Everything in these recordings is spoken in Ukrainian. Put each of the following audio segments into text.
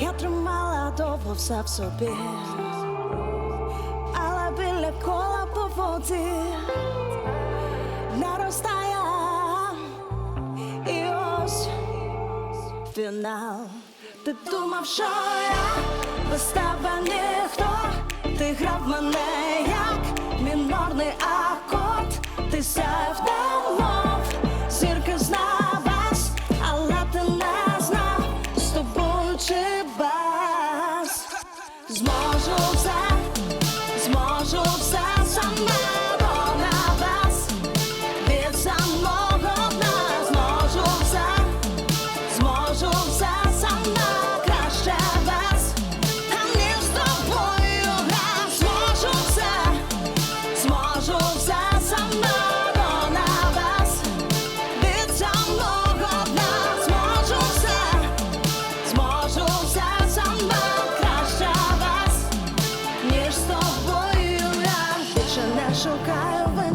Я тримала довго все в собі, але біля кола по воді наростає. І ось фінал. Ти думав, що я без тебе ніхто, ти грав мене як мінорний акорд, ти сяв зможу все,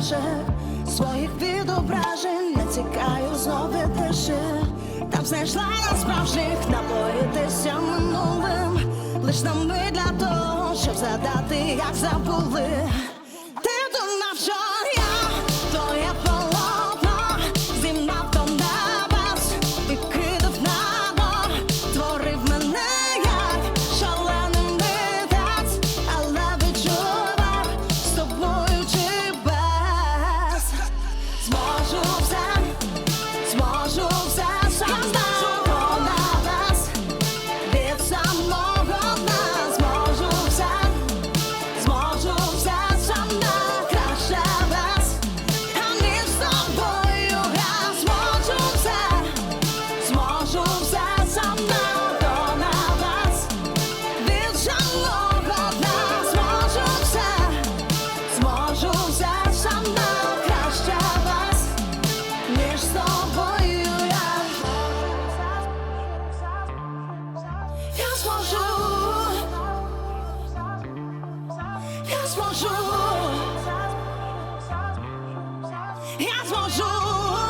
шукаю своїх відображень, не тікаю знову тиші Там знайшла на справжніх напоїтися минулим Лиш нам ми для того, щоб задати, як забули Я зможу, я зможу, я зможу.